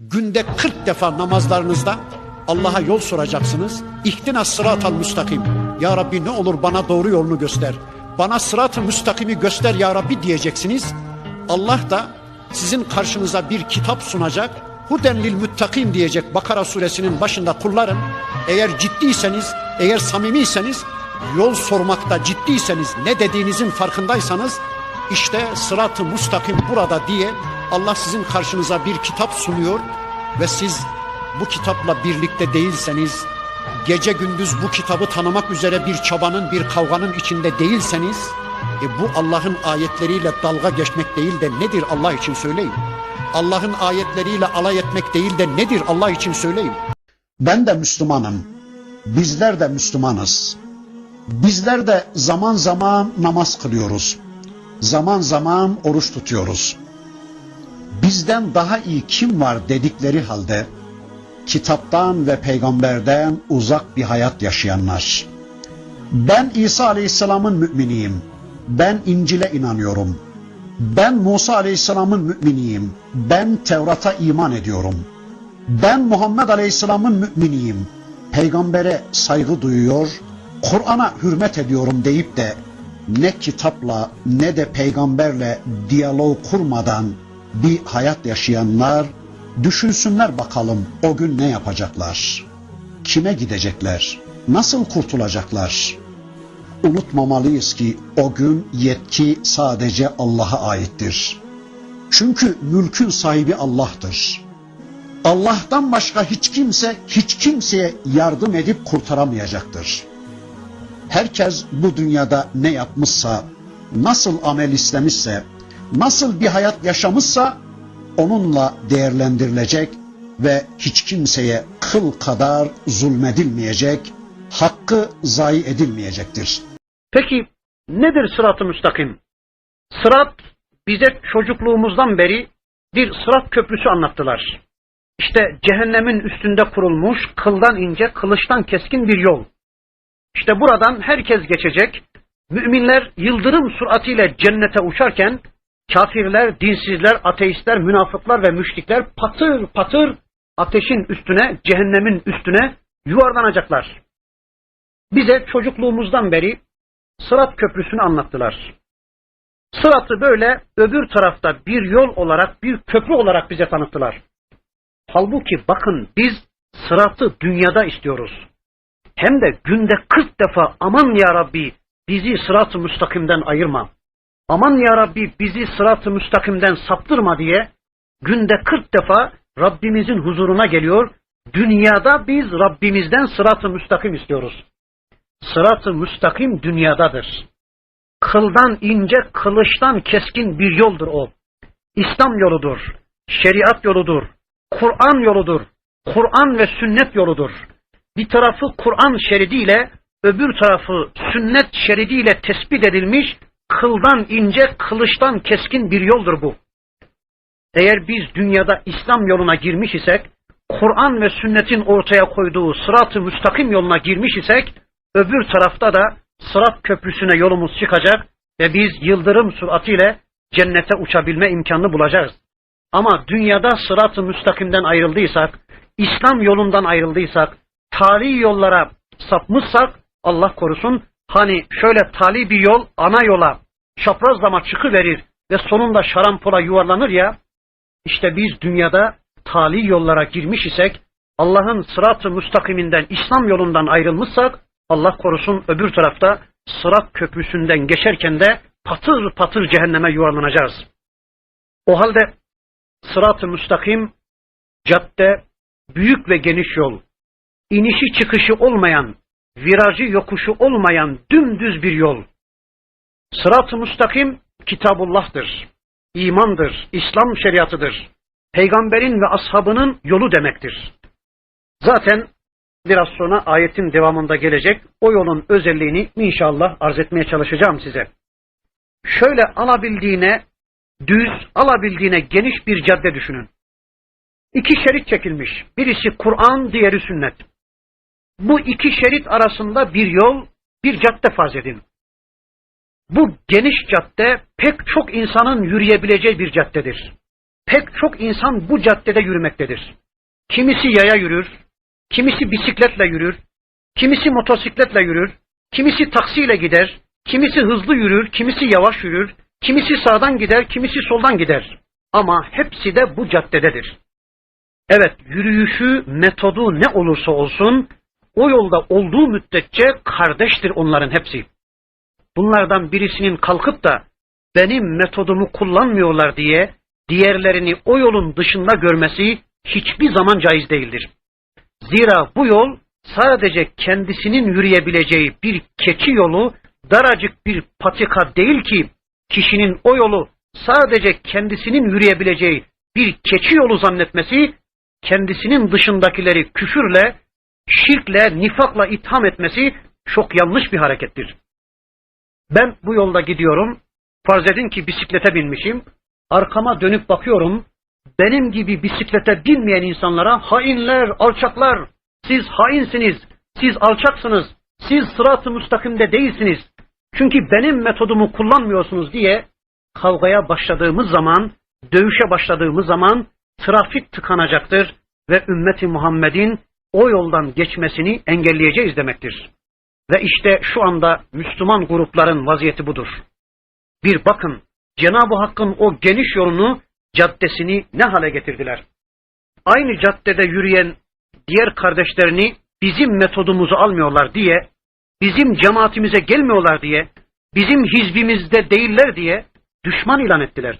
Günde 40 defa namazlarınızda Allah'a yol soracaksınız. İhtina sıratal müstakim. Ya Rabbi ne olur bana doğru yolunu göster. Bana sırat-ı müstakimi göster ya Rabbi diyeceksiniz. Allah da sizin karşınıza bir kitap sunacak. Huden lil müttakim diyecek Bakara suresinin başında kullarım. Eğer ciddiyseniz, eğer samimiyseniz, yol sormakta ciddiyseniz, ne dediğinizin farkındaysanız işte sırat-ı müstakim burada diye Allah sizin karşınıza bir kitap sunuyor ve siz bu kitapla birlikte değilseniz, gece gündüz bu kitabı tanımak üzere bir çabanın, bir kavganın içinde değilseniz, e bu Allah'ın ayetleriyle dalga geçmek değil de nedir Allah için söyleyin. Allah'ın ayetleriyle alay etmek değil de nedir Allah için söyleyin. Ben de Müslümanım. Bizler de Müslümanız. Bizler de zaman zaman namaz kılıyoruz. Zaman zaman oruç tutuyoruz. Bizden daha iyi kim var dedikleri halde kitaptan ve peygamberden uzak bir hayat yaşayanlar. Ben İsa Aleyhisselam'ın müminiyim. Ben İncil'e inanıyorum. Ben Musa Aleyhisselam'ın müminiyim. Ben Tevrat'a iman ediyorum. Ben Muhammed Aleyhisselam'ın müminiyim. Peygambere saygı duyuyor, Kur'an'a hürmet ediyorum deyip de ne kitapla ne de peygamberle diyalog kurmadan bir hayat yaşayanlar düşünsünler bakalım o gün ne yapacaklar? Kime gidecekler? Nasıl kurtulacaklar? Unutmamalıyız ki o gün yetki sadece Allah'a aittir. Çünkü mülkün sahibi Allah'tır. Allah'tan başka hiç kimse hiç kimseye yardım edip kurtaramayacaktır. Herkes bu dünyada ne yapmışsa, nasıl amel istemişse, nasıl bir hayat yaşamışsa onunla değerlendirilecek ve hiç kimseye kıl kadar zulmedilmeyecek, hakkı zayi edilmeyecektir. Peki nedir sırat-ı müstakim? Sırat bize çocukluğumuzdan beri bir sırat köprüsü anlattılar. İşte cehennemin üstünde kurulmuş kıldan ince, kılıçtan keskin bir yol. İşte buradan herkes geçecek. Müminler yıldırım süratiyle cennete uçarken kafirler, dinsizler, ateistler, münafıklar ve müşrikler patır patır ateşin üstüne, cehennemin üstüne yuvarlanacaklar. Bize çocukluğumuzdan beri Sırat Köprüsü'nü anlattılar. Sırat'ı böyle öbür tarafta bir yol olarak, bir köprü olarak bize tanıttılar. Halbuki bakın biz Sırat'ı dünyada istiyoruz. Hem de günde 40 defa aman ya Rabbi bizi Sırat-ı Müstakim'den ayırma. Aman ya Rabbi bizi Sırat-ı Müstakim'den saptırma diye günde 40 defa Rabbimizin huzuruna geliyor. Dünyada biz Rabbimizden Sırat-ı Müstakim istiyoruz. Sırat-ı müstakim dünyadadır. Kıldan ince, kılıçtan keskin bir yoldur o. İslam yoludur, şeriat yoludur, Kur'an yoludur, Kur'an ve sünnet yoludur. Bir tarafı Kur'an şeridiyle, öbür tarafı sünnet şeridiyle tespit edilmiş, kıldan ince, kılıçtan keskin bir yoldur bu. Eğer biz dünyada İslam yoluna girmiş isek, Kur'an ve sünnetin ortaya koyduğu sırat-ı müstakim yoluna girmiş isek, öbür tarafta da Sırat Köprüsü'ne yolumuz çıkacak ve biz yıldırım süratiyle cennete uçabilme imkanını bulacağız. Ama dünyada Sırat-ı Müstakim'den ayrıldıysak, İslam yolundan ayrıldıysak, tali yollara sapmışsak, Allah korusun, hani şöyle tali bir yol ana yola çaprazlama çıkıverir ve sonunda şarampola yuvarlanır ya, işte biz dünyada tali yollara girmiş isek, Allah'ın sırat-ı müstakiminden, İslam yolundan ayrılmışsak, Allah korusun öbür tarafta sırat köprüsünden geçerken de patır patır cehenneme yuvarlanacağız. O halde sırat-ı müstakim, cadde, büyük ve geniş yol, inişi çıkışı olmayan, virajı yokuşu olmayan dümdüz bir yol. Sırat-ı müstakim kitabullah'tır, imandır, İslam şeriatıdır, peygamberin ve ashabının yolu demektir. Zaten biraz sonra ayetin devamında gelecek o yolun özelliğini inşallah arz etmeye çalışacağım size. Şöyle alabildiğine düz, alabildiğine geniş bir cadde düşünün. İki şerit çekilmiş. Birisi Kur'an, diğeri sünnet. Bu iki şerit arasında bir yol, bir cadde farz edin. Bu geniş cadde pek çok insanın yürüyebileceği bir caddedir. pek çok insan bu caddede yürümektedir. Kimisi yaya yürür, kimisi bisikletle yürür, kimisi motosikletle yürür, kimisi taksiyle gider, kimisi hızlı yürür, kimisi yavaş yürür, kimisi sağdan gider, kimisi soldan gider. Ama hepsi de bu caddededir. Evet, yürüyüşü, metodu ne olursa olsun, o yolda olduğu müddetçe kardeştir onların hepsi. Bunlardan birisinin kalkıp da benim metodumu kullanmıyorlar diye diğerlerini o yolun dışında görmesi hiçbir zaman caiz değildir. Zira bu yol sadece kendisinin yürüyebileceği bir keçi yolu, daracık bir patika değil ki kişinin o yolu sadece kendisinin yürüyebileceği bir keçi yolu zannetmesi, kendisinin dışındakileri küfürle, şirkle, nifakla itham etmesi çok yanlış bir harekettir. Ben bu yolda gidiyorum, farz edin ki bisiklete binmişim, arkama dönüp bakıyorum, benim gibi bisiklete binmeyen insanlara hainler, alçaklar, siz hainsiniz, siz alçaksınız, siz sırat-ı müstakimde değilsiniz. Çünkü benim metodumu kullanmıyorsunuz diye kavgaya başladığımız zaman, dövüşe başladığımız zaman trafik tıkanacaktır ve ümmeti Muhammed'in o yoldan geçmesini engelleyeceğiz demektir. Ve işte şu anda Müslüman grupların vaziyeti budur. Bir bakın Cenab-ı Hakk'ın o geniş yolunu, caddesini ne hale getirdiler. Aynı caddede yürüyen diğer kardeşlerini bizim metodumuzu almıyorlar diye, bizim cemaatimize gelmiyorlar diye, bizim hizbimizde değiller diye düşman ilan ettiler.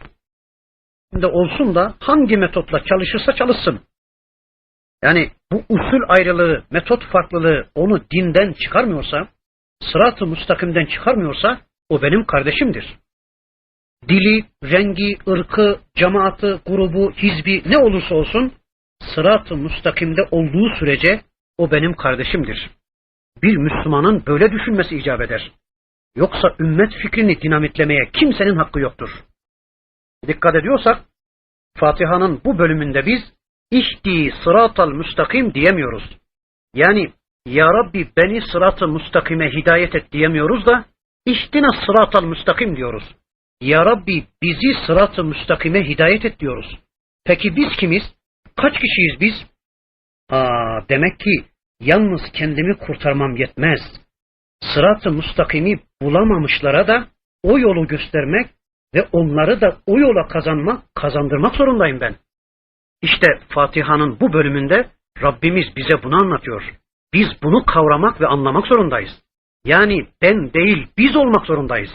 Şimdi olsun da hangi metotla çalışırsa çalışsın. Yani bu usul ayrılığı, metot farklılığı onu dinden çıkarmıyorsa, sırat-ı müstakimden çıkarmıyorsa o benim kardeşimdir. Dili, rengi, ırkı, cemaati, grubu, hizbi ne olursa olsun sırat-ı müstakimde olduğu sürece o benim kardeşimdir. Bir Müslümanın böyle düşünmesi icap eder. Yoksa ümmet fikrini dinamitlemeye kimsenin hakkı yoktur. Dikkat ediyorsak Fatiha'nın bu bölümünde biz ihdi sıratal müstakim diyemiyoruz. Yani Ya Rabbi beni sırat-ı müstakime hidayet et diyemiyoruz da ihtina sıratal müstakim diyoruz. Ya Rabbi bizi sırat-ı müstakime hidayet et diyoruz. Peki biz kimiz? Kaç kişiyiz biz? Aa, demek ki yalnız kendimi kurtarmam yetmez. Sırat-ı müstakimi bulamamışlara da o yolu göstermek ve onları da o yola kazanmak, kazandırmak zorundayım ben. İşte Fatiha'nın bu bölümünde Rabbimiz bize bunu anlatıyor. Biz bunu kavramak ve anlamak zorundayız. Yani ben değil biz olmak zorundayız.